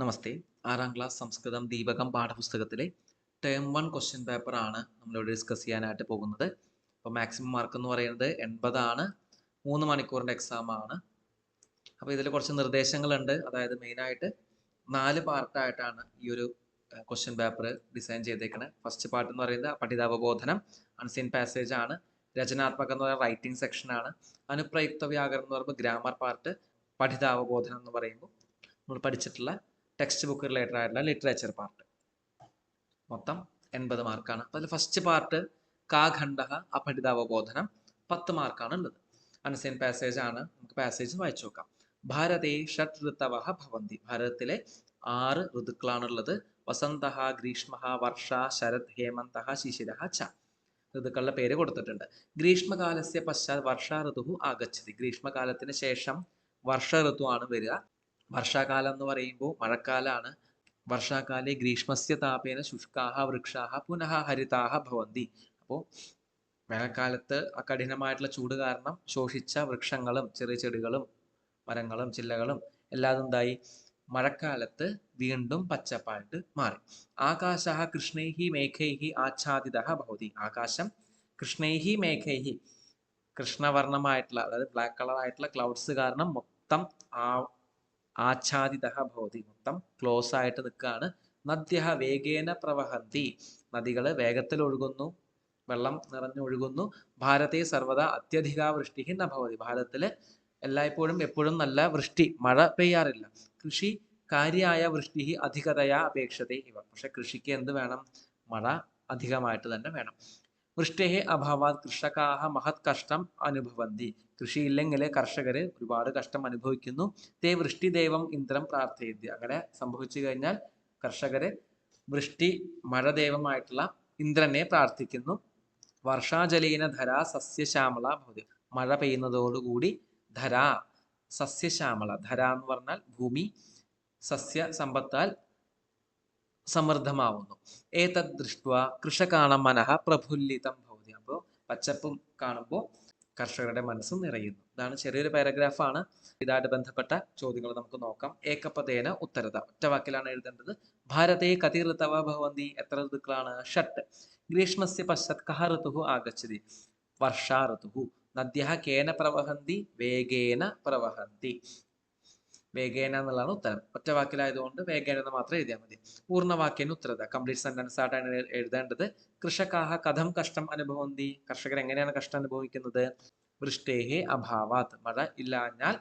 നമസ്തേ. ആറാം ക്ലാസ് സംസ്കൃതം ദീപകം പാഠപുസ്തകത്തിലെ term one question paper ആണ് നമ്മളിവിടെ ഡിസ്കസ് ചെയ്യാനായിട്ട് പോകുന്നത്. അപ്പോൾ മാക്സിമം മാർക്ക് എന്ന് പറയുന്നത് എൺപതാണ്. മൂന്ന് മണിക്കൂറിന്റെ എക്സാം ആണ്. അപ്പോൾ ഇതിൽ കുറച്ച് നിർദ്ദേശങ്ങളുണ്ട്. അതായത് മെയിനായിട്ട് നാല് പാർട്ടായിട്ടാണ് ഈ ഒരു ക്വസ്റ്റ്യൻ പേപ്പർ ഡിസൈൻ ചെയ്തേക്കുന്നത് ഫസ്റ്റ് പാർട്ട് എന്ന് പറയുന്നത് പഠിതാവബോധനം അൺസീൻ പാസേജ് ആണ്. രചനാത്മകം എന്ന് പറയുന്നത് റൈറ്റിംഗ് സെക്ഷൻ ആണ്. അനുപ്രയുക്ത വ്യാകരണം എന്ന് പറയുമ്പോൾ ഗ്രാമർ പാർട്ട് പഠിതാവബോധനം എന്ന് പറയുമ്പോൾ നമ്മൾ പഠിച്ചിട്ടുള്ള ടെക്സ്റ്റ് ബുക്ക് റിലേറ്റഡ് ആയിട്ടുള്ള ലിറ്ററേച്ചർ പാർട്ട് മൊത്തം എൺപത് മാർക്കാണ് അതിൽ ഫസ്റ്റ് പാർട്ട് കാ ഖണ്ഡ അപഠിതാവബോധനം പത്ത് മാർക്കാണ് ഉള്ളത്. അൺസൈൻ പാസേജ് ആണ്. നമുക്ക് പാസേജ് വായിച്ചു നോക്കാം. ഭാരതേ ഷട്ട് ഋതവ ഭവന്തി. ഭാരതത്തിലെ ആറ് ഋതുക്കളാണുള്ളത് വസന്ത ഗ്രീഷ്മ വർഷ ശരത് ഹേമന്ത ശിശിര ച. ഋതുക്കളുടെ പേര് കൊടുത്തിട്ടുണ്ട്. ഗ്രീഷ്മകാലസ്യ പശ്ചാത് വർഷ ഋതു ആഗച്ഛതി. ഗ്രീഷ്മകാലത്തിന് ശേഷം വർഷ ഋതുവാണ് വരിക. വർഷാകാലം എന്ന് പറയുമ്പോൾ മഴക്കാലാണ്. വർഷാകാലേ ഗ്രീഷ്മസ്യ താപേന ശുഷ്കാഹ വൃക്ഷാഹ പുനഃ ഹരിതാഹ ഭവന്തി. അപ്പോൾ വേനൽക്കാലത്ത് കഠിനമായിട്ടുള്ള ചൂട് കാരണം ശോഷിച്ച വൃക്ഷങ്ങളും ചെറിയ ചെടികളും മരങ്ങളും ചില്ലകളും എല്ലാതും ഉണ്ടായി മഴക്കാലത്ത് വീണ്ടും പച്ചപ്പായിട്ട് മാറി. ആകാശ കൃഷ്ണൈഹി മേഘൈഹി ആച്ഛാദിത ഭവതി. ആകാശം കൃഷ്ണൈഹി മേഘൈഹി കൃഷ്ണവർണമായിട്ടുള്ള അതായത് ബ്ലാക്ക് കളർ ആയിട്ടുള്ള ക്ലൗഡ്സ് കാരണം മൊത്തം ആ ആച്ഛാദിത ഭവതി. മൊത്തം ക്ലോസ് ആയിട്ട് നിൽക്കുകയാണ്. നദ്യ വേഗേന പ്രവഹന്തി. നദികൾ വേഗത്തിൽ ഒഴുകുന്നു വെള്ളം നിറഞ്ഞൊഴുകുന്നു. ഭാരതെ സർവദാ അത്യധിക വൃഷ്ടി ന ഭവതി. ഭാരതത്തിൽ എല്ലായ്പ്പോഴും എപ്പോഴും നല്ല വൃഷ്ടി മഴ പെയ്യാറില്ല. കൃഷി കാര്യായ വൃഷ്ടി അധികതയാ അപേക്ഷതേ ഇവ. പക്ഷെ കൃഷിക്ക് എന്ത് വേണം? മഴ അധികമായിട്ട് തന്നെ വേണം. വൃഷ്ടി അഭാവാത് കൃഷകാഹ മഹത് കഷ്ടം അനുഭവന്തി. കൃഷിയില്ലെങ്കിൽ കർഷകർ ഒരുപാട് കഷ്ടം അനുഭവിക്കുന്നു. തേ വൃഷ്ടിദേവം ഇന്ദ്രം പ്രാർത്ഥയന്തി അങ്ങനെ സംഭവിച്ചു കഴിഞ്ഞാൽ കർഷകര് വൃഷ്ടി മഴ ദൈവമായിട്ടുള്ള ഇന്ദ്രനെ പ്രാർത്ഥിക്കുന്നു. വർഷാജലീന ധര സസ്യശ്യാമള ഭവതി. മഴ പെയ്യുന്നതോടുകൂടി ധര സസ്യശ്യാമള ധര എന്ന് പറഞ്ഞാൽ ഭൂമി സസ്യ സമ്പത്താൽ സമൃദ്ധമാവുന്നു. ഏതദ് ദൃഷ്ട കൃഷകാണ മനഃ പ്രഫുല്ലിതം ഭവതി. അപ്പോൾ പച്ചപ്പും കാണുമ്പോൾ കർഷകരുടെ മനസ്സ് നിറയുന്നു. ഇതാണ് ചെറിയൊരു പാരഗ്രാഫാണ്. ഇതായിട്ട് ബന്ധപ്പെട്ട ചോദ്യങ്ങൾ നമുക്ക് നോക്കാം. ഏകപദേന ഉത്തരത. ഒറ്റ വാക്കിലാണ് എഴുതേണ്ടത്. ഭാരതേ കതി ഋതവ ഭവന്തി. എത്ര ഋതുക്കളാണ്? ഷട്ട്. ഗ്രീഷ്മസ്യ പശ്ചാത് കഹ ഋതു ആഗച്ഛതി. വർഷാ ഋതു. നദ്യ കേന പ്രവഹന്തി. വേഗേന പ്രവഹന്തി. വേഗേന എന്നുള്ളതാണ് ഉത്തരം. ഒറ്റ വാക്കിലായതുകൊണ്ട് വേഗേന എന്ന് മാത്രം എഴുതിയാൽ മതി. പൂർണവാക്യന് ഉത്തരത കംപ്ലീറ്റ് സെന്റൻസ് ആയിട്ടാണ് എഴുതേണ്ടത്. കൃഷകാഹ കഥം കഷ്ടം അനുഭവന്തി. കർഷകർ എങ്ങനെയാണ് കഷ്ടം അനുഭവിക്കുന്നത്? വൃഷ്ടേഹി അഭാവാത്. മഴ ഇല്ലാഞ്ഞാൽ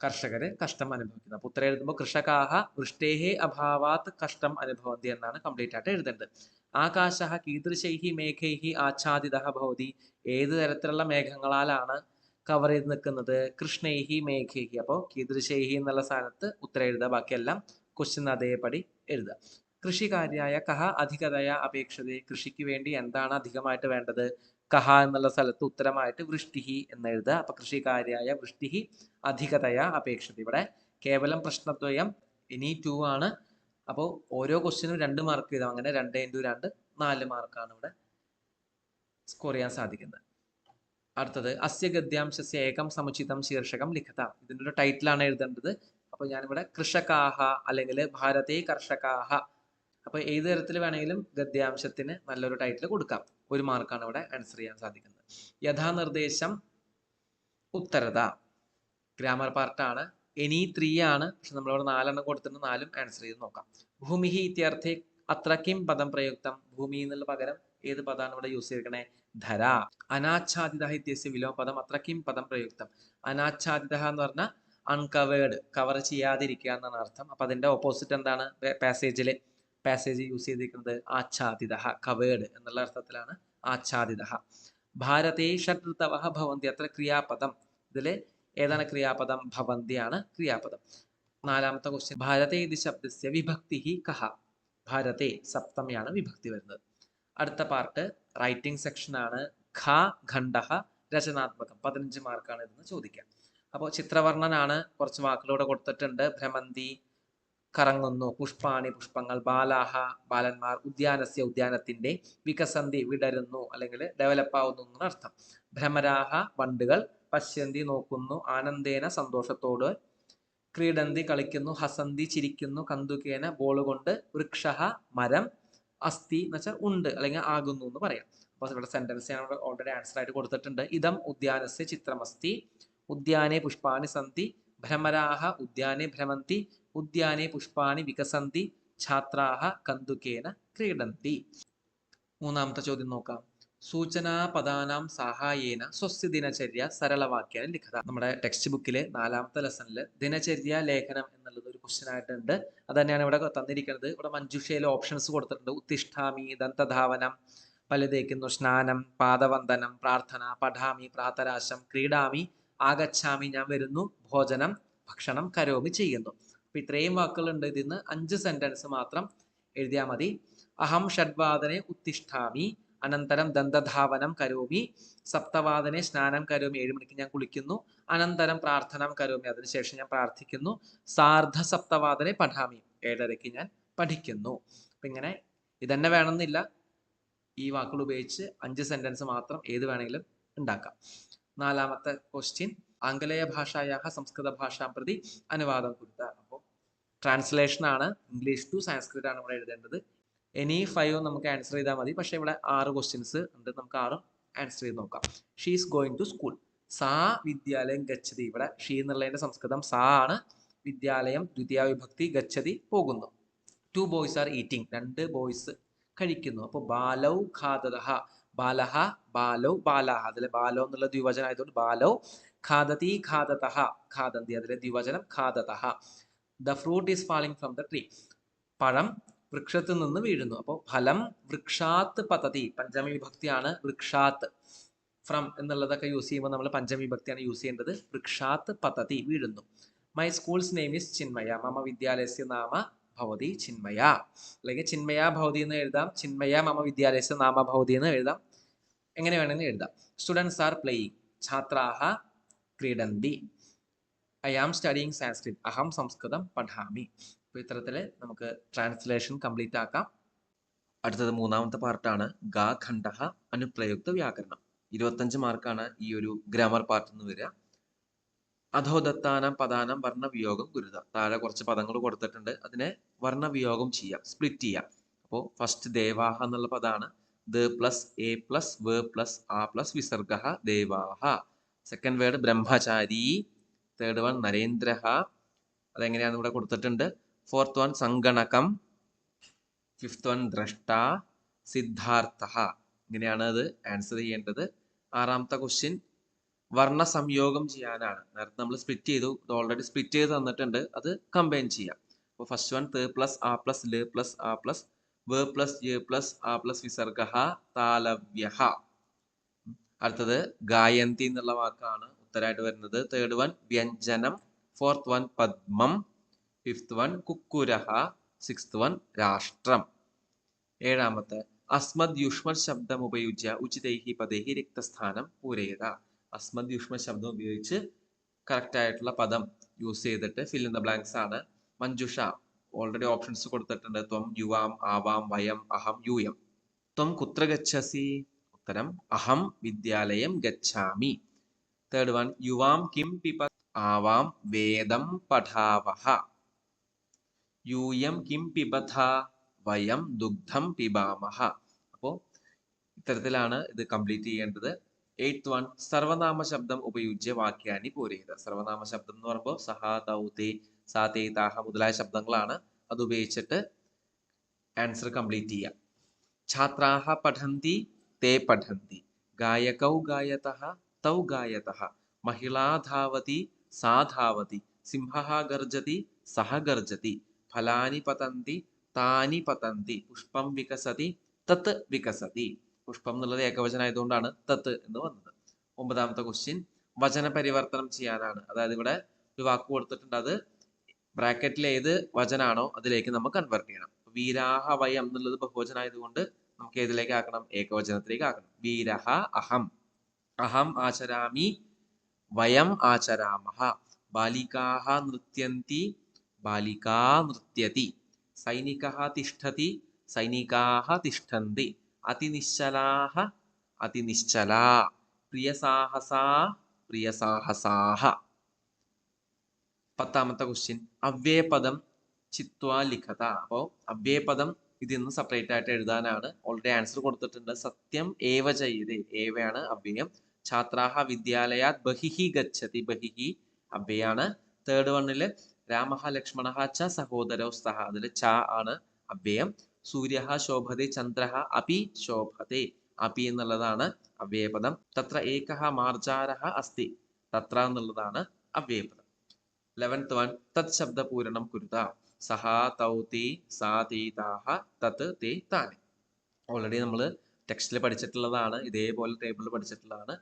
കർഷകര് കഷ്ടം അനുഭവിക്കുന്നത് അപ്പൊ ഉത്തരം എഴുതുമ്പോൾ കൃഷകാഹ വൃഷ്ടേഹി അഭാവാത് കഷ്ടം അനുഭവന്തി എന്നാണ് കംപ്ലീറ്റ് ആയിട്ട് എഴുതേണ്ടത്. ആകാശ കീദൃശൈഹി മേഘൈഹി ആച്ഛാദിത ഭവതി. ഏത് തരത്തിലുള്ള മേഘങ്ങളാലാണ് കവർ ചെയ്ത് നിൽക്കുന്നത് കൃഷ്ണേഹി മേഘേഹി. അപ്പോൾ കീദൃശൈഹി എന്നുള്ള സ്ഥാനത്ത് ഉത്തരം എഴുതുക. ബാക്കിയെല്ലാം ക്വസ്റ്റ്യൻ അതേപടി എഴുതുക. കൃഷികാര്യായ കഹ അധികതയ അപേക്ഷത. കൃഷിക്ക് വേണ്ടി എന്താണ് അധികമായിട്ട് വേണ്ടത്? കഹ എന്നുള്ള സ്ഥലത്ത് ഉത്തരമായിട്ട് വൃഷ്ടിഹി എന്ന് എഴുതുക. അപ്പൊ കൃഷികാര്യായ വൃഷ്ടിഹി അധികതയ അപേക്ഷത. ഇവിടെ കേവലം പ്രശ്നദ്വയം ഇനി ടു ആണ്. അപ്പോൾ ഓരോ ക്വസ്റ്റ്യനും രണ്ട് മാർക്ക് ചെയ്താൽ അങ്ങനെ രണ്ട് ഇന്റു രണ്ട് നാല് മാർക്കാണ് ഇവിടെ സ്കോർ ചെയ്യാൻ സാധിക്കുന്നത്. അടുത്തത് അസ്യ ഗദ്യാംശസ്യ ഏകം സമുചിതം ശീർഷകം ലിഖത. ഇതിന്റെ ഒരു ടൈറ്റിലാണ് എഴുതേണ്ടത്. അപ്പോൾ ഞാനിവിടെ കൃഷകാഹ അല്ലെങ്കിൽ ഭാരതീയ കർഷകാഹ. അപ്പോൾ ഏത് തരത്തിൽ വേണമെങ്കിലും ഗദ്യാംശത്തിന് നല്ലൊരു ടൈറ്റിൽ കൊടുക്കാം. ഒരു മാർക്കാണ് ഇവിടെ ആൻസർ ചെയ്യാൻ സാധിക്കുന്നത്. യഥാനിർദ്ദേശം ഉത്തരത. ഗ്രാമർ പാർട്ടാണ് എനി ത്രീ ആണ്. പക്ഷെ നമ്മളിവിടെ നാലെണ്ണം കൊടുത്തിട്ട് നാലും ആൻസർ ചെയ്ത് നോക്കാം. ഭൂമിഹി ഇത്യർത്ഥേ അത്രക്കും പദം പ്രയുക്തം? ഭൂമി എന്നുള്ള പകരം ഏത് പദമാണ് ഇവിടെ യൂസ് ചെയ്തിരിക്കണേ? ധര അനാച്ഛാദിത ഇത്യസ്യ വിലോമ പദം അത്ര കിം പദം പ്രയുക്തം. അനാച്ഛാദിത എന്ന് പറഞ്ഞാൽ അൺകവേർഡ് കവർ ചെയ്യാതിരിക്കുക എന്നാണ് അർത്ഥം. അപ്പൊ അതിന്റെ ഓപ്പോസിറ്റ് എന്താണ്? പാസേജിൽ പാസേജ് യൂസ് ചെയ്തിരിക്കുന്നത് ആച്ഛാദിത കവേർഡ് എന്നുള്ള അർത്ഥത്തിലാണ് ആച്ഛാദിത ഭാരതേ ഷഡ്ഋതവ ഭവന്തി അത്ര ക്രിയാപദം. ഇതിൽ ഏതാണ് ക്രിയാപദം? ഭവന്തിയാണ് ക്രിയാപദം. നാലാമത്തെ ക്വസ്റ്റ്യൻ ഭാരതേ ഇത് ശബ്ദസ്യ വിഭക്തി കഹ. ഭാരതേ സപ്തമിയാണ് വിഭക്തി വരുന്നത്. അടുത്ത പാർട്ട് റൈറ്റിംഗ് സെക്ഷൻ ആണ് ഖ ഖണ്ഡ രചനാത്മകം. പതിനഞ്ച് മാർക്കാണ് ഇതെന്ന് ചോദിക്കാം. അപ്പോൾ ചിത്രവർണനാണ് കുറച്ച് വാക്കുകളൂടെ കൊടുത്തിട്ടുണ്ട്. ഭ്രമന്തി കറങ്ങുന്നു പുഷ്പാണി പുഷ്പങ്ങൾ ബാലാഹ ബാലന്മാർ ഉദ്യാനസ്യ ഉദ്യാനത്തിന്റെ വികസന്തി വിടരുന്നു അല്ലെങ്കിൽ ഡെവലപ്പ് ആവുന്നു എന്നാണ് അർത്ഥം. ഭ്രമരാഹ വണ്ടുകൾ പശ്യന്തി നോക്കുന്നു ആനന്ദേന സന്തോഷത്തോട് ക്രീഡന്തി കളിക്കുന്നു ഹസന്തി ചിരിക്കുന്നു കന്തുകേന ബോളുകൊണ്ട് കൊണ്ട് വൃക്ഷ മരം അസ്ഥി എന്ന് വെച്ചാൽ ഉണ്ട് അല്ലെങ്കിൽ ആകുന്നു എന്ന് പറയാം. അപ്പോൾ ഇവിടെ സെന്റൻസ് ഞാൻ ഓൾറെഡി ആൻസർ ആയിട്ട് കൊടുത്തിട്ടുണ്ട്. ഇതം ഉദ്യാനസ്യ ചിത്രമസ്തി ഉദ്യാനെ പുഷ്പാണി സന്തി ഭ്രമരാഹ ഉദ്യാനെ ഭ്രമന്തി ഉദ്യാനെ പുഷ്പാണി വികസന്തി ഛാത്രാഹ കന്തുക്കേന ക്രീഡന്തി. മൂന്നാമത്തെ ചോദ്യം നോക്കാം. സൂചനാ പദാനാം സഹായേന സ്വസ്യ ദിനചര്യ സരളവാക്യാനും ലിഖത. നമ്മുടെ ടെക്സ്റ്റ് ബുക്കിലെ നാലാമത്തെ ലെസണിൽ ദിനചര്യ ലേഖനം എന്നുള്ളത് ഒരു ക്വസ്റ്റ്യൻ ആയിട്ടുണ്ട്. അത് തന്നെയാണ് ഇവിടെ തന്നിരിക്കുന്നത്. ഇവിടെ മഞ്ജുഷയിലെ ഓപ്ഷൻസ് കൊടുത്തിട്ടുണ്ട്. ഉത്തിഷ്ഠാമി ദന്തധാവനം പലതേക്കുന്നു സ്നാനം പാദവന്ദനം പ്രാർത്ഥന പഠാമി പ്രാതരാശം ക്രീഡാമി ആഗച്ഛാമി ഞാൻ വരുന്നു ഭോജനം ഭക്ഷണം കരോമി ചെയ്യുന്നു. അപ്പൊ ഇത്രയും വാക്കുകളുണ്ട്. ഇതിൽ നിന്ന് അഞ്ച് സെന്റൻസ് മാത്രം എഴുതിയാൽ മതി. അഹം ഷഡ്വാദനെ ഉത്തിഷ്ഠാമി അനന്തരം ദന്തധാവനം കരോമി സപ്തവാദനെ സ്നാനം കരോമി ഏഴ് മണിക്ക് ഞാൻ കുളിക്കുന്നു. അനന്തരം പ്രാർത്ഥന കരോമി അതിനുശേഷം ഞാൻ പ്രാർത്ഥിക്കുന്നു. സാർദ്ധ സപ്തവാദനെ പഠാമി ഏഴരയ്ക്ക് ഞാൻ പഠിക്കുന്നു. അപ്പൊ ഇങ്ങനെ ഇതന്നെ വേണമെന്നില്ല. ഈ വാക്കുകൾ ഉപയോഗിച്ച് അഞ്ച് സെന്റൻസ് മാത്രം ഏത് വേണമെങ്കിലും ഉണ്ടാക്കാം. നാലാമത്തെ ക്വസ്റ്റ്യൻ ആംഗലേയ ഭാഷായാ സംസ്കൃത ഭാഷാ പ്രതി അനുവാദം കൊടുത്ത. അപ്പോൾ ട്രാൻസ്ലേഷൻ ആണ് ഇംഗ്ലീഷ് ടു ആണ് ഇവിടെ എഴുതേണ്ടത്. എനി ഫൈവ് നമുക്ക് ആൻസർ ചെയ്താൽ മതി. പക്ഷേ ഇവിടെ ആറ് ക്വസ്റ്റ്യൻസ് ഉണ്ട്. നമുക്ക് ആറും ആൻസർ ചെയ്ത് നോക്കാം. She is going to school സാ വിദ്യാലയം ഗച്ഛതി. ഇവിടെ ഷീ എന്നുള്ളതിന്റെ സംസ്കൃതം സാ ആണ്. വിദ്യാലയം ദ്വിതീയ വിഭക്തി ഗച്ഛതി പോകുന്നു. ടു ബോയ്സ് ആർ ഈറ്റിംഗ് രണ്ട് ബോയ്സ് കഴിക്കുന്നു. അപ്പോൾ ബാലൗ ഖാദതഹ. ബാലഹ ബാലൗ ബാലാഹ അതിലെ ബാലോ എന്നുള്ള ദ്വിവചനം ആയതുകൊണ്ട് ബാലൗ ഖാദതി ഖാദതഹ. ഖാദന്തി. അതിലെ ദ്വിവചനം ഖാദതഹ. The fruit is falling from the tree പഴം വൃക്ഷത്തിൽ നിന്ന് വീഴുന്നു. അപ്പോൾ ഫലം വൃക്ഷാത്ത് പദ്ധതി പഞ്ചമി വിഭക്തിയാണ് വൃക്ഷാത്ത്. ഫ്രം എന്നുള്ളതൊക്കെ യൂസ് ചെയ്യുമ്പോൾ നമ്മൾ പഞ്ചമി വിഭക്തിയാണ് യൂസ് ചെയ്യേണ്ടത്. വൃക്ഷാത്ത് പദ്ധതി വീഴുന്നു. My school's name is Chinmaya മമ വിദ്യാലയസ്യ നാമ ഭവതി ചിന്മയ അല്ലെങ്കിൽ ചിന്മയ ഭവതി എന്ന് എഴുതാം. ചിന്മയ മമ വിദ്യാലയസ്യ നാമ ഭവതി എന്ന് എഴുതാം. എങ്ങനെ വേണമെന്ന് എഴുതാം. സ്റ്റുഡൻസ് ആർ പ്ലേയിങ് ഛാത്രാഹ ക്രീഡന്തി. ഐ ആം സ്റ്റഡിങ് സാൻസ്ക്രിറ്റ് അഹം സംസ്കൃതം പഠാമി. അപ്പോൾ ഇത്തരത്തിൽ നമുക്ക് ട്രാൻസ്ലേഷൻ കംപ്ലീറ്റ് ആക്കാം. അടുത്തത് മൂന്നാമത്തെ പാർട്ടാണ് ഗാ ഖണ്ഡ അനുപ്രയുക്ത വ്യാകരണം. ഇരുപത്തഞ്ച് മാർക്കാണ് ഈ ഒരു ഗ്രാമർ പാർട്ട് എന്ന് വരിക. അധോദത്താനം പദാനം വർണവിയോഗം ഗുരുത. താഴെ കുറച്ച് പദങ്ങൾ കൊടുത്തിട്ടുണ്ട്. അതിനെ വർണവിയോഗം ചെയ്യാം. സ്പ്ലിറ്റ് ചെയ്യാം. അപ്പോൾ ഫസ്റ്റ് ദേവാഹ എന്നുള്ള പദമാണ് ദ പ്ലസ് എ പ്ലസ് വ പ്ലസ് ആ പ്ലസ് വിസർഗ ദേവാഹ. സെക്കൻഡ് വേർഡ് ബ്രഹ്മചാരി. തേർഡ് വൺ നരേന്ദ്ര അതെങ്ങനെയാണെന്ന് ഇവിടെ കൊടുത്തിട്ടുണ്ട്. ഫോർത്ത് വൺ സംഗണകം ഫിഫ്ത്ത് വൺ ദ്രഷ്ട. സിദ്ധാർത്ഥ. ഇങ്ങനെയാണ് അത് ആൻസർ ചെയ്യേണ്ടത്. ആറാമത്തെ ക്വസ്റ്റ്യൻ വർണ സംയോഗം ചെയ്യാനാണ്. നേരത്തെ നമ്മൾ സ്പ്ലിറ്റ് ചെയ്തു. ഇത് ഓൾറെഡി സ്പ്ലിറ്റ് ചെയ്ത് തന്നിട്ടുണ്ട്. അത് കമ്പൈൻ ചെയ്യാം. അപ്പോൾ ഫസ്റ്റ് വൺ തേ പ്ലസ് ആ പ്ലസ് ല പ്ലസ് ആ പ്ലസ് വ പ്ലസ് എ പ്ലസ് ആ പ്ലസ് വിസർഗ താലവ്യ അടുത്തത് ഗായന്തി എന്നുള്ള വാക്കാണ് ഉത്തരമായിട്ട് വരുന്നത്. തേർഡ് വൺ വ്യഞ്ജനം. ഫോർത്ത് വൺ പദ്മം. ഫിഫ്ത്ത് വൺ കുക്കുരഹ സിക്സ്ത് വൺ രാഷ്ട്രം ഏഴാമത്തെ അസ്മദ് യുഷ്മ ശബ്ദം ഉപയോഗിച്ച ഉചിതൈഹി പദേഹി രക്തസ്ഥാനം പൂരയത അസ്മദ് യുഷ്മ ശബ്ദം ഉപയോഗിച്ച് കറക്റ്റ് ആയിട്ടുള്ള പദം യൂസ് ചെയ്തിട്ട് ഫിൽ ഇൻ ദ ബ്ലാങ്ക്സ് ആണ്. മഞ്ജുഷ ഓൾറെഡി ഓപ്ഷൻസ് കൊടുത്തിട്ടുണ്ട്. ത്വം യുവാം ആവാം വയം അഹം യൂയം. ത്വം കുത്ര ഗച്ഛസി? ഉത്തരം അഹം വിദ്യാലയം ഗച്ഛാമി. തേർഡ് വൺ യുവാം കിം പിപ ആവാം വേദം പഠാവഹ. യൂയം കിം പിബഥ വയം ദുഗ്ധം പിബാമഹ. അപ്പോൾ ഇത്തരത്തിലാണ് ഇത് കംപ്ലീറ്റ് ചെയ്യേണ്ടത്. എയ്ത്ത് വൺ സർവനാമ ശബ്ദം ഉപയോഗിച്ച് വാക്യാനി പോരേത്. സർവനാമ ശബ്ദം എന്ന് പറയുമ്പോൾ സഹ തൗ തേ സാ തേ താഹ മുതലായ ശബ്ദങ്ങളാണ് അത് ഉപയോഗിച്ചിട്ട് ആൻസർ കംപ്ലീറ്റ് ചെയ്യാം. ഛാത്രാഹ പഠന്തി തേ പഠന്തി. ഗായകൗ ഗായത തൗ ഗായത മഹിളാ ധാവതി സാ ധാവതി. സിംഹ ഗർജതി സഹ ഗർജതി. ഫലാനി പതന്തി താനി പതന്തി പുഷ്പം വികസതി തത്ത് വികസതി. പുഷ്പം എന്നുള്ളത് ഏകവചനായതുകൊണ്ടാണ് തത്ത് എന്ന് വന്നത്. ഒമ്പതാമത്തെ ക്വസ്റ്റ്യൻ വചന പരിവർത്തനം ചെയ്യാനാണ്. അതായത് ഇവിടെ ഒരു വാക്ക് കൊടുത്തിട്ടുണ്ട് അത് ബ്രാക്കറ്റിൽ ഏത് വചനാണോ അതിലേക്ക് നമ്മൾ കൺവേർട്ട് ചെയ്യണം. വീരാഹ വയം എന്നുള്ളത് ബഹുവചനായതുകൊണ്ട് നമുക്ക് ഏതിലേക്ക് ആക്കണം? ഏകവചനത്തിലേക്ക് ആക്കണം. വീരഹ അഹം. അഹം ആചരാമി വയം ആചരാമഹ. ബാലികാഹ നൃത്യന്തി ബാലികാ നൃത്യതി സൈനിക തിഷ്ഠതി സൈനികാः തിഷ്ഠന്തി. അതിനിശ്ചലാഹ അതിനിശ്ചലാ. പ്രിയസാഹസാ പ്രിയസാഹസാഹ. പത്താമത്തെ ക്വസ്റ്റ്യൻ അവ്യയപദം ചിത്വാ ലിഖത. അപ്പോൾ അവ്യയപദം ഇതിന്ന് സെപ്പറേറ്റ് ആയിട്ട് എഴുതാനാണ്. ഓൾറെഡി ആൻസർ കൊടുത്തിട്ടുണ്ട്. സത്യം ഏവ ചെയ്തേ ഏവയാണ് അവ്യയം. ഛാത്രാഹ വിദ്യാലയാത് ബഹിഹി ഗച്ഛതി. ബഹിഹി അവ്യയാണ്. തേർഡ് വണ്ണിൽ രാമഹ ലക്ഷ്മണ ച സഹോദരോ സഹ. അതിൽ ച ആണ് അവ്യയം. സൂര്യ ശോഭത ചന്ദ്ര അപി ശോഭത്തെ അപി എന്നുള്ളതാണ് അവ്യയപദം. തത്ര ഏക മാർജാര അസ്തി തത്ര എന്നുള്ളതാണ് അവ്യയപദം. ലെവൻത്ത് വൺ തത് ശബ്ദപൂരണം കുരുത. സഹ തൗ തീ സാ തീ താഹ തത് തേ താനെ. ഓൾറെഡി നമ്മൾ ടെക്സ്റ്റിൽ പഠിച്ചിട്ടുള്ളതാണ്. ഇതേപോലെ ടേബിളിൽ പഠിച്ചിട്ടുള്ളതാണ്.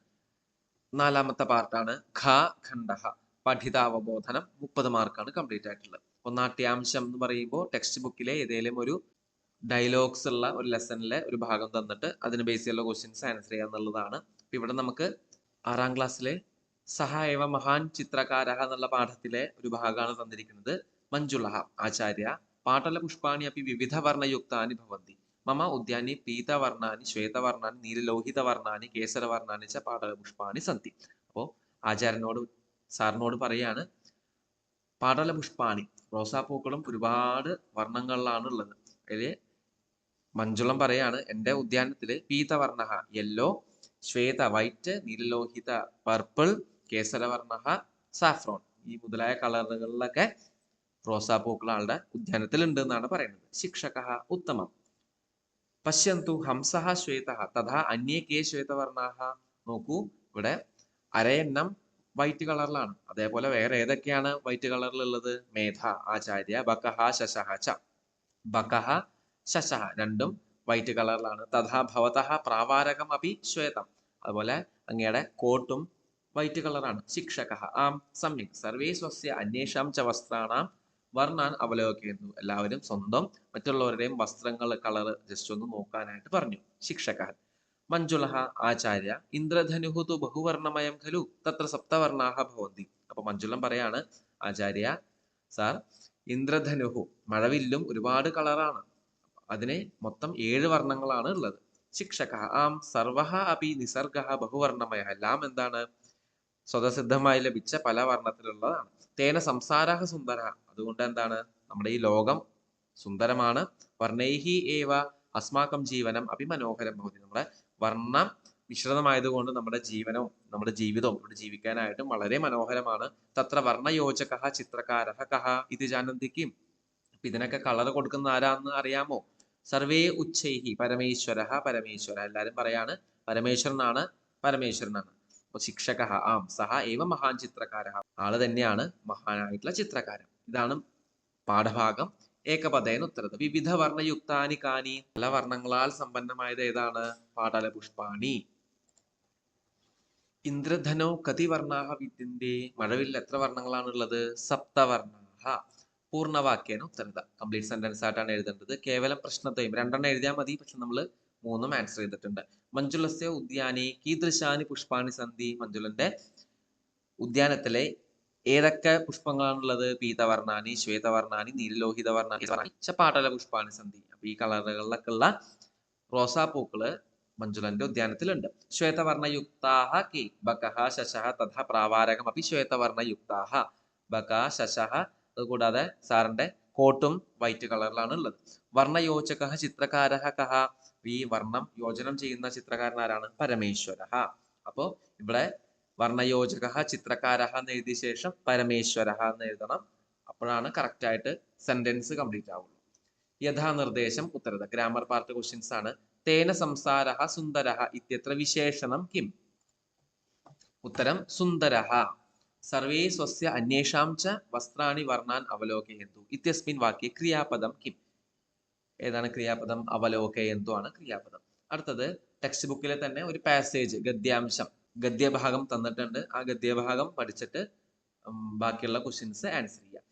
നാലാമത്തെ പാർട്ടാണ് ഖ ഖണ്ഡഹ. പഠിതാവബോധനം മുപ്പത് മാർക്കാണ് കംപ്ലീറ്റ് ആയിട്ടുള്ളത്. ഒന്നാട്ട്യാംശം എന്ന് പറയുമ്പോൾ ടെക്സ്റ്റ് ബുക്കിലെ ഏതെങ്കിലും ഒരു ഡയലോഗ്സ് ഉള്ള ഒരു ലെസണിലെ ഒരു ഭാഗം തന്നിട്ട് അതിന് ബേസ് ചെയ്യുള്ള ക്വസ്റ്റ്യൻസ് ആൻസർ ചെയ്യുക എന്നുള്ളതാണ്. ഇവിടെ നമുക്ക് ആറാം ക്ലാസ്സിലെ സഹായവ മഹാൻ ചിത്രകാര എന്നുള്ള പാഠത്തിലെ ഒരു ഭാഗമാണ് തന്നിരിക്കുന്നത്. മഞ്ജുളഹ ആചാര്യ പാട്ടല പുഷ്പാണി അപ്പി വിവിധ വർണയുക്താനി ഭവന്തി. മമ ഉദ്യാനി പീതവർണാനി ശ്വേതവർണാനി നീലലോഹിതവർണാനി കേസരവർണാനി ച പാട്ടല പുഷ്പാണി സന്തി അപ്പോൾ ആചാര്യനോട് സാറിനോട് പറയാണ് പടല പുഷ്പാണി റോസാപ്പൂക്കളും ഒരുപാട് വർണങ്ങളിലാണ് ഉള്ളത്. അതിൽ മഞ്ജുളം പറയാണ് എന്റെ ഉദ്യാനത്തിൽ പീതവർണ യെല്ലോ ശ്വേത വൈറ്റ് നീലലോഹിത പർപ്പിൾ കേസരവർണ സാഫ്രോൺ ഈ മുതലായ കളറുകളിലൊക്കെ റോസാപ്പൂക്കൾ ഉദ്യാനത്തിൽ ഉണ്ട് എന്നാണ് പറയുന്നത്. ശിക്ഷക ഉത്തമം. പശ്യന്തു ഹംസ ശ്വേത തഥാ അന്യേ കേ ശ്വേതവർണ നോക്കൂ ഇവിടെ അരയെണ്ണം വൈറ്റ് കളറിലാണ് അതേപോലെ വേറെ ഏതൊക്കെയാണ് വൈറ്റ് കളറിലുള്ളത് മേധ ആചാര്യ ബക്കഹ ശശഹ ച. ബക്കഹ ശശഹ രണ്ടും വൈറ്റ് കളറിലാണ് തഥാ ഭവതഃ പ്രാവാരകം അപി ശ്വേതം. അതുപോലെ അങ്ങയുടെ കോട്ടും വൈറ്റ് കളറാണ് ശിക്ഷക ആം സമ്യക്. സർവേ സ്വസ്യ അന്വേഷാം ച വസ്ത്രാണാം. വർണാൻ അവലോകിക്കുന്നു എല്ലാവരും സ്വന്തം മറ്റുള്ളവരുടെയും വസ്ത്രങ്ങൾ കളർ ജസ്റ്റ് ഒന്ന് നോക്കാനായിട്ട് പറഞ്ഞു. ശിക്ഷക. മഞ്ജുള ആചാര്യ ഇന്ദ്രധനുഹു തു ബഹുവർണമയം ഖലു തത്ര സപ്തവർണാഹ ഭവന്തി. അപ്പൊ മഞ്ജുളം പറയാണ് ആചാര്യ സാർ ഇന്ദ്രധനുഹു മഴവില്ലും ഒരുപാട് കളറാണ്. അതിനെ മൊത്തം ഏഴ് വർണങ്ങളാണ് ഉള്ളത്. ശിക്ഷക ആം സർവഹ അപി നിസർഗ ബഹുവർണമയ എല്ലാം എന്താണ്? സ്വതസിദ്ധമായി ലഭിച്ച പല വർണത്തിലുള്ളതാണ്. തേന സംസാരാഹ സുന്ദര. അതുകൊണ്ട് എന്താണ്? നമ്മുടെ ഈ ലോകം സുന്ദരമാണ്. വർണൈഹി ഏവ അസ്മാക്കം ജീവനം അഭിമനോഹരം ഭവതി. നമ്മുടെ വർണം മിശ്രിതമായതുകൊണ്ട് നമ്മുടെ ജീവനവും നമ്മുടെ ജീവിതവും ഇവിടെ ജീവിക്കാനായിട്ടും വളരെ മനോഹരമാണ്. തത്ര വർണയോജക ചിത്രകാര കഹ ഇത് ജാനന്തിക്കും. അപ്പൊ ഇതിനൊക്കെ കളർ കൊടുക്കുന്ന ആരാന്ന് അറിയാമോ? സർവേ ഉച്ചൈഹി പരമേശ്വര പരമേശ്വര. എല്ലാരും പറയാണ് പരമേശ്വരനാണ് പരമേശ്വരനാണ്. അപ്പൊ ശിക്ഷക ആം സഹ ഏവ മഹാൻ ചിത്രകാര. ആൾ തന്നെയാണ് മഹാനായിട്ടുള്ള ചിത്രകാരൻ. ഇതാണ് പാഠഭാഗം. ഏകപദേന ഉത്തരത്. വിവിധ വർണയുക്താനി കാനി പല വർണങ്ങളാൽ സമ്പന്നമായത് ഏതാണ്? പാടല പുഷ്പാണി. ഇന്ദ്രധനോ കതി വർണാഹ വിദ്യന്റെ മഴവിൽ എത്ര വർണങ്ങളാണ് വർണങ്ങളാണുള്ളത്? സപ്തവർണാഹ. പൂർണവാക്യേന ഉത്തരത. കംപ്ലീറ്റ് സെന്റൻസ് ആയിട്ടാണ് എഴുതേണ്ടത്. കേവലം പ്രശ്നത്തെയും രണ്ടെണ്ണം എഴുതിയാൽ മതി. പക്ഷെ നമ്മൾ മൂന്നും ആൻസർ ചെയ്തിട്ടുണ്ട്. മഞ്ജുളസ്യ ഉദ്യാനി കീദൃശാനി പുഷ്പാണി സന്ധി മഞ്ജുളന്റെ ഉദ്യാനത്തിലെ ഏതൊക്കെ പുഷ്പങ്ങളാണുള്ളത്? പീതവർണാനി ശ്വേതവർണാനി നീലലോഹിതവർണാനി പാട്ടല പുഷ്പാണി സന്ധി. അപ്പൊ ഈ കളറുകളിലൊക്കെ ഉള്ള റോസാപ്പൂക്കൾ മഞ്ജുലന്റെ ഉദ്യാനത്തിലുണ്ട്. ശ്വേതവർണയുക്താഹ കി ബകഹ ശശഹ തഥ പ്രാവാരകം അപ്പൊ ശ്വേതവർണയുക്താഹ ബക ശശഹ. അതുകൂടാതെ സാറിന്റെ കോട്ടും വൈറ്റ് കളറിലാണ് ഉള്ളത് വർണയോചക ചിത്രകാര കഹ. ഈ വർണം യോജനം ചെയ്യുന്ന ചിത്രകാരൻ ആരാണ്? പരമേശ്വര. അപ്പോ ഇവിടെ വർണയോജക ചിത്രകാര എന്ന് എഴുതിയ ശേഷം പരമേശ്വര എന്ന് എഴുതണം. അപ്പോഴാണ് കറക്റ്റ് ആയിട്ട് സെന്റൻസ് കംപ്ലീറ്റ് ആവുള്ളൂ. യഥാനിർദ്ദേശം ഉത്തരത. ഗ്രാമർ പാർട്ട് ക്വസ്റ്റ്യൻസ് ആണ്. തേന സംസാര സുന്ദര ഇത്യത്ര വിശേഷണം കിം? ഉത്തരം സുന്ദര സർവേ സ്വസ്യ അന്വേഷാം ച വസ്ത്രാണി വർണാൻ അവലോകയന്തു. ഇത്യസ്മിൻ വാക്യ ക്രിയാപദം കിം? ഏതാണ് ക്രിയാപദം? അവലോകയന്തു ആണ് ക്രിയാപദം. അടുത്തത് ടെക്സ്റ്റ് ബുക്കിലെ തന്നെ ഒരു പാസേജ് ഗദ്യാംശം. ഗദ്യഭാഗം തന്നിട്ടുണ്ട്. ആ ഗദ്യഭാഗം പഠിച്ചിട്ട് ബാക്കിയുള്ള ക്വസ്റ്റ്യൻസ് ആൻസർ ചെയ്യാം.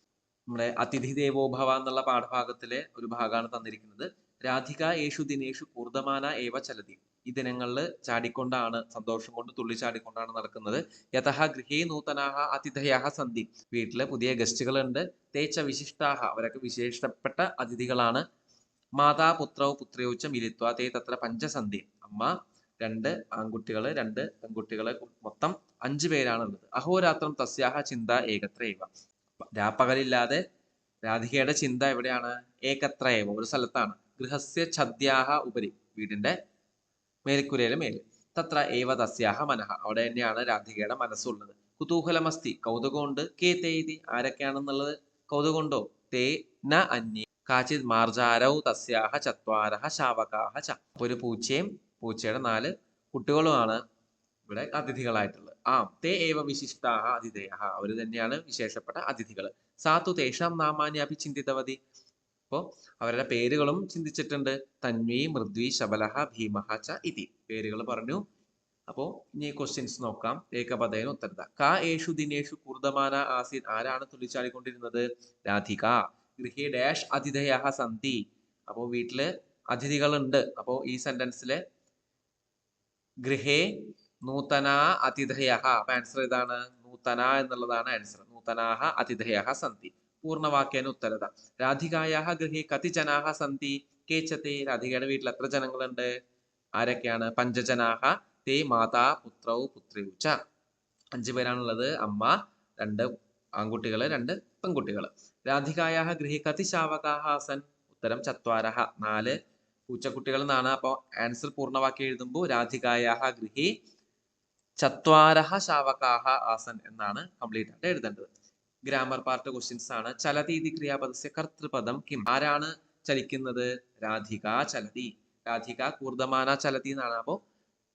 നമ്മുടെ അതിഥി ദേവോഭവ എന്നുള്ള പാഠഭാഗത്തിലെ ഒരു ഭാഗമാണ് തന്നിരിക്കുന്നത്. രാധിക യേശു ദിനേഷു കൂർദമാന ഏവ ചലതി. ഈ ദിനങ്ങളിൽ ചാടിക്കൊണ്ടാണ് സന്തോഷം കൊണ്ട് തുള്ളി ചാടിക്കൊണ്ടാണ് നടക്കുന്നത്. യഥഹ ഗൃഹേ നൂതനാഹ അതിഥയാഹ സന്ധി. വീട്ടിൽ പുതിയ ഗസ്റ്റുകളുണ്ട്. തേച്ച വിശിഷ്ടാഹ. അവരൊക്കെ വിശേഷപ്പെട്ട അതിഥികളാണ്. മാതാ പുത്രവും പുത്രയോച്ച മിലിത്വ തേ തത്ര പഞ്ചസന്ധി. അമ്മ രണ്ട് ആൺകുട്ടികൾ രണ്ട് പെൺകുട്ടികൾ മൊത്തം അഞ്ചു പേരാണ് ഉള്ളത് അഹോരാത്രം തസ്യാഹ ചിന്ത ഏകത്ര ഏവ രാപ്പകലില്ലാതെ രാധികയുടെ ചിന്ത എവിടെയാണ്? ഏകത്രയവ. ഒരു സ്ഥലത്താണ്. ഗൃഹസ്യ ഛദ്യാഹ ഉപരി. വീടിന്റെ മേൽക്കുരയിലെ മേൽ തത്ര ഏവ തസ്യാഹ മനഃ. അവിടെ തന്നെയാണ് രാധികയുടെ മനസ്സുള്ളത്. കുതൂഹലമസ്തി. കൗതുകമുണ്ട്. കേ തേതി. ആരൊക്കെയാണെന്നുള്ളത് കൗതുകമുണ്ടോ? തേ ന അന്യേ. കാചിത് മാർജാരൗ തസ്യാഹ ചത്വാരഹ ശാവകാഹ ച. ഒരു പൂച്ചയും പൂച്ചയുടെ നാല് കുട്ടികളുമാണ് ഇവിടെ അതിഥികളായിട്ടുള്ളത്. ആ തേ ഏവ വിശിഷ്ടാഹ അതിഥേയ അവർ തന്നെയാണ് വിശേഷപ്പെട്ട അതിഥികൾ സാത്തു തേഷാം നാമാന്യാപി ചിന്തിതവതി. അപ്പോ അവരുടെ പേരുകളും ചിന്തിച്ചിട്ടുണ്ട്. തന്വി മൃദ്വി ശബലഹ ഭീമഹ ച ഇതി. പേരുകൾ പറഞ്ഞു. അപ്പോ ഇനി ക്വസ്റ്റ്യൻസ് നോക്കാം. ഏകപദേന ഉത്തരത. കാ യേശു ദിനേഷു കൂർദമാന ആസീൻ. ആരാണ് തുള്ളിച്ചാടിക്കൊണ്ടിരുന്നത്? രാധിക. ഗൃഹേ ഡാഷ് അതിഥയ സന്തി അപ്പോ വീട്ടിൽ അതിഥികളുണ്ട്. അപ്പോ ഈ സെന്റൻസിലെ ഗൃഹേ നൂതന അതിഥയ അപ്പൊ ആൻസർ ഏതാണ് നൂതന എന്നുള്ളതാണ് ആൻസർ നൂതനാഹ അതിഥയ സന്തി പൂർണവാക്യേന ഉത്തരത. രാധികായാഹ ഗൃഹേ കതി ജനാഹ സന്തി കേച്ചത്തെ രാധികയുടെ വീട്ടിൽ എത്ര ജനങ്ങളുണ്ട്? ആരൊക്കെയാണ്? പഞ്ചജനാഹ തേ മാതാ പുത്രൗ പുത്രിയുച്ച അഞ്ചു പേരാണുള്ളത്. അമ്മ രണ്ട് ആൺകുട്ടികൾ രണ്ട് പെൺകുട്ടികൾ രാധികായാഹ ഗൃഹേ കതി ശാവകാഹ സൻ. ഉത്തരം ചത്വാരഹ. നാല് പൂച്ചക്കുട്ടികൾ എന്നാണ് അപ്പോൾ ആൻസർ പൂർണവാക്യം എഴുതുമ്പോൾ രാധികായാഹ ഗൃഹി ചത്വാരഹ ശാവകാഹ ആസൻ എന്നാണ് കംപ്ലീറ്റ് ആയിട്ട് എഴുതേണ്ടത്. ഗ്രാമർ പാർട്ട് ക്വസ്റ്റ്യൻസ് ആണ്. ചലതീതി ക്രിയാപദസ്യ കർത്തൃപദം കിം? ആരാണ് ചലിക്കുന്നത്? രാധിക ചലതി. രാധിക കൂർദമാന ചലതി എന്നാണ്. അപ്പോൾ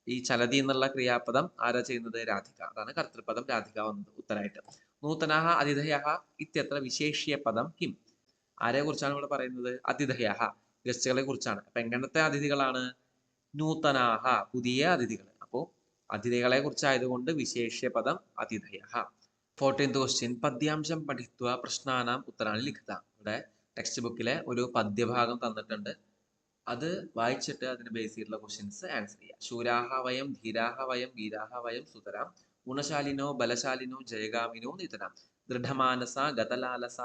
ഈ ചലതി എന്നുള്ള ക്രിയാപദം ആരാ ചെയ്യുന്നത്? രാധിക. അതാണ് കർത്തൃപദം. രാധിക വന്നത് ഉത്തരായിട്ട്. നൂതനാഹ അതിഥയ ഇത്യത്ര വിശേഷ്യ പദം കിം? ആരെ കുറിച്ചാണ് ഇവിടെ പറയുന്നത്? അതിഥയ ഗസ്റ്റുകളെ കുറിച്ചാണ് അപ്പൊ എങ്ങനത്തെ അതിഥികളാണ്? നൂതനാഹ പുതിയ അതിഥികൾ അപ്പോ അതിഥികളെ കുറിച്ചായതുകൊണ്ട് വിശേഷ്യ പദം അതിഥയ ഫോർട്ടീൻത് ക്വസ്റ്റ്യൻ പദ്യാംശം പഠിത്വ പ്രശ്നാനാം ഉത്തരാണി ലിഖിത. ഇവിടെ ടെക്സ്റ്റ് ബുക്കിലെ ഒരു പദ്യഭാഗം തന്നിട്ടുണ്ട്. അത് വായിച്ചിട്ട് അതിന് ബേസ് ചെയ്തിട്ടുള്ള ക്വസ്റ്റ്യൻസ് ആൻസർ ചെയ്യുക. ശൂരാഹ വയം ധീരാഹ വയം വീരാഹ വയം സുതരാം. ഗുണശാലിനോ ബലശാലിനോ ജയഗാമിനോ നിതരാം. ദൃഢമാനസ ഗതലാലസ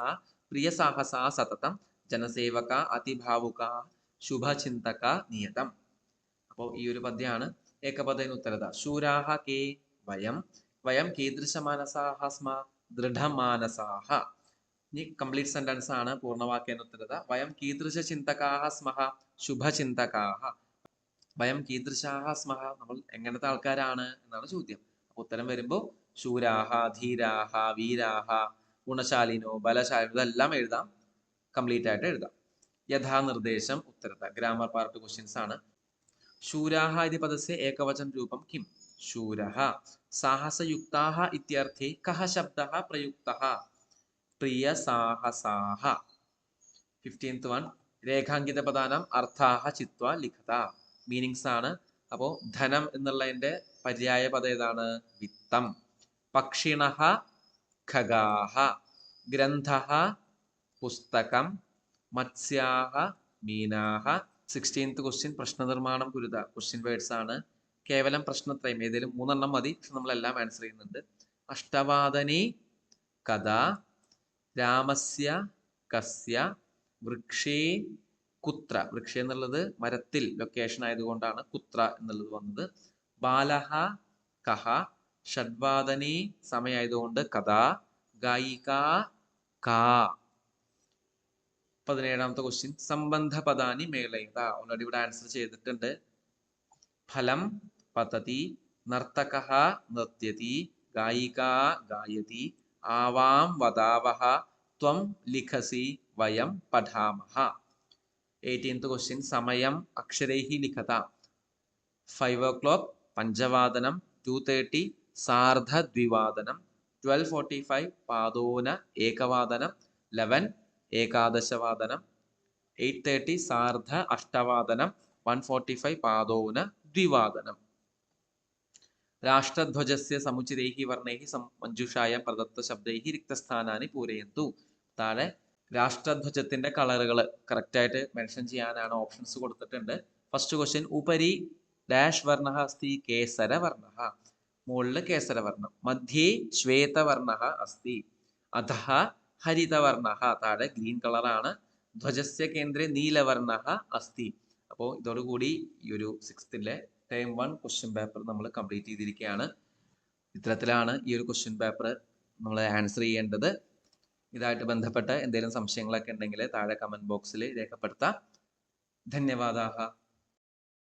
പ്രിയസാഹസ സതതം. ജനസേവക അതിഭാവുക ശുഭചിന്തക നിയതം. അപ്പോൾ ഈ ഒരു പദ്യമാണ് ഏകപദേന ഉത്തരത. ശൂരാഹ കേ വയം വയം കീദൃശമാനസാഹ സ്മ ദൃഢമാനസാഹ. ഇനി കംപ്ലീറ്റ് സെന്റൻസ് ആണ് പൂർണവാക്യേന ഉത്തരത. വയം കീദൃശ ചിന്തകാഹ സ്മഹ ശുഭചിന്തകാഹ. വയം കീദൃശാഹ സ്മഹ നമ്മൾ എങ്ങനത്തെ ആൾക്കാരാണ് എന്നാണ് ചോദ്യം. ഉത്തരം വരുമ്പോൾ ശൂരാഹ ധീരാഹ വീരാഹ ഗുണശാലിനോ ബലശാലിനോ ഇതെല്ലാം എഴുതാം. കംപ്ലീറ്റ് ആയിട്ട് എഴുതാം. യഥാനിർദ്ദേശം ഉത്തരത ഗ്രാമർ പാർട്ട് ക്വസ്റ്റ്യൻസ് ആണ്. ശൂരാഹ ഇതി പദസ്യ ഏകവചന രൂപം കിം? ശൂരഹ. സാഹസയുക്താഹ ഇത്യർത്ഥേ കഹ ശബ്ദ പ്രയുക്ത പ്രിയ സാഹസാഹ. ഫിഫ്റ്റീൻത്ത് വൺ രേഖാങ്കിത പദാനം അർത്ഥാഹ ചിത്വ ലിഖത. മീനിങ്സ് ആണ്. അപ്പോ ധനം എന്നുള്ളതിന്റെ പര്യായ പദം ഏതാണ്? വിത്തം. പക്ഷിണ ഖഗാഹ. ഗ്രന്ഥഃ പുസ്തകം മത്സ്യാഹ മീനാഹ. സിക്സ്റ്റീൻത്ത് ക്വസ്റ്റ്യൻ പ്രശ്നനിർമ്മാണം ഗുരുത. ക്വസ്റ്റ്യൻ വേർഡ്സ് ആണ്. കേവലം പ്രശ്നത്രയം. ഏതെങ്കിലും മൂന്നെണ്ണം മതി. നമ്മളെല്ലാം ആൻസർ ചെയ്യുന്നുണ്ട്. അഷ്ടവാദനി കഥ രാമസ്യ കസ്യ വൃക്ഷേ കുത്ര. വൃക്ഷ എന്നുള്ളത് മരത്തിൽ ലൊക്കേഷൻ ആയതുകൊണ്ടാണ് കുത്ര എന്നുള്ളത് വന്നത്. ബാലഹ കഹ. ഷഡ്വാദനി സമയമായതുകൊണ്ട് കഥ. ഗായിക കാ. പതിനേഴാമത്തെ ക്വസ്റ്റ്യൻ സംബന്ധ പദാനി മേളയുക ഓൾറെഡി ഇവിടെ ആൻസർ ചെയ്തിട്ടുണ്ട്. ഫലം പതതി നർത്തക നൃത്യതി ഗായിക ഗായതി ആവാം വദാവഹ ത്വം ലിഖസി വയം പഠാമഹ. എയ്റ്റീൻത്ത് ക്വസ്റ്റ്യൻ സമയം അക്ഷരൈഹി ലിഖത. ഫൈവ് ഓ ക്ലോക്ക് പഞ്ചവാദനം. ടു തേർട്ടി സാർദ്ധദ്വിവാദനം ട്വൽവ് ഫോർട്ടി ഫൈവ് പാദോന ഏകവാദനം. ലെവൻ ഏകാദശവാദനം എയ്റ്റ് തേർട്ടി സാർദ്ധ അഷ്ടവാദനം വൺ ഫോർട്ടി ഫൈവ് പാദോന ദ്വിവാദനം. രാഷ്ട്രധ്വജസ്യ സമുചിതൈഹി വർണൈഹി മഞ്ജുഷായ പ്രദത്ത ശബ്ദൈഹി റിക്തസ്ഥാനാനി പൂരയന്തു. താഴെ രാഷ്ട്രധ്വജത്തിന്റെ കളറുകൾ കറക്റ്റായിട്ട് മെൻഷൻ ചെയ്യാനാണ് ഓപ്ഷൻസ് കൊടുത്തിട്ടുണ്ട്. ഫസ്റ്റ് ക്വസ്റ്റ്യൻ ഉപരി ഡാഷ് വർണ അസ്തി കേസരവർണ മുകളിൽ കേസരവർണം മധ്യേ ശ്വേതവർണ അസ്തി അധഃ ഹരിതവർണ താഴെ ഗ്രീൻ കളറാണ്. ധ്വജസ്യ കേന്ദ്രേ നീലവർണ അസ്ഥി. അപ്പോൾ ഇതോടുകൂടി ഈ ഒരു സിക്സ്ത്തിലെ ടൈം വൺ ക്വസ്റ്റ്യൻ പേപ്പർ നമ്മൾ കംപ്ലീറ്റ് ചെയ്തിരിക്കുകയാണ്. ഇത്തരത്തിലാണ് ഈ ഒരു ക്വസ്റ്റ്യൻ പേപ്പർ നമ്മൾ ആൻസർ ചെയ്യേണ്ടത്. ഇതായിട്ട് ബന്ധപ്പെട്ട എന്തെങ്കിലും സംശയങ്ങളൊക്കെ ഉണ്ടെങ്കിൽ താഴെ കമന്റ് ബോക്സിൽ രേഖപ്പെടുത്താം. ധന്യവാദാഹ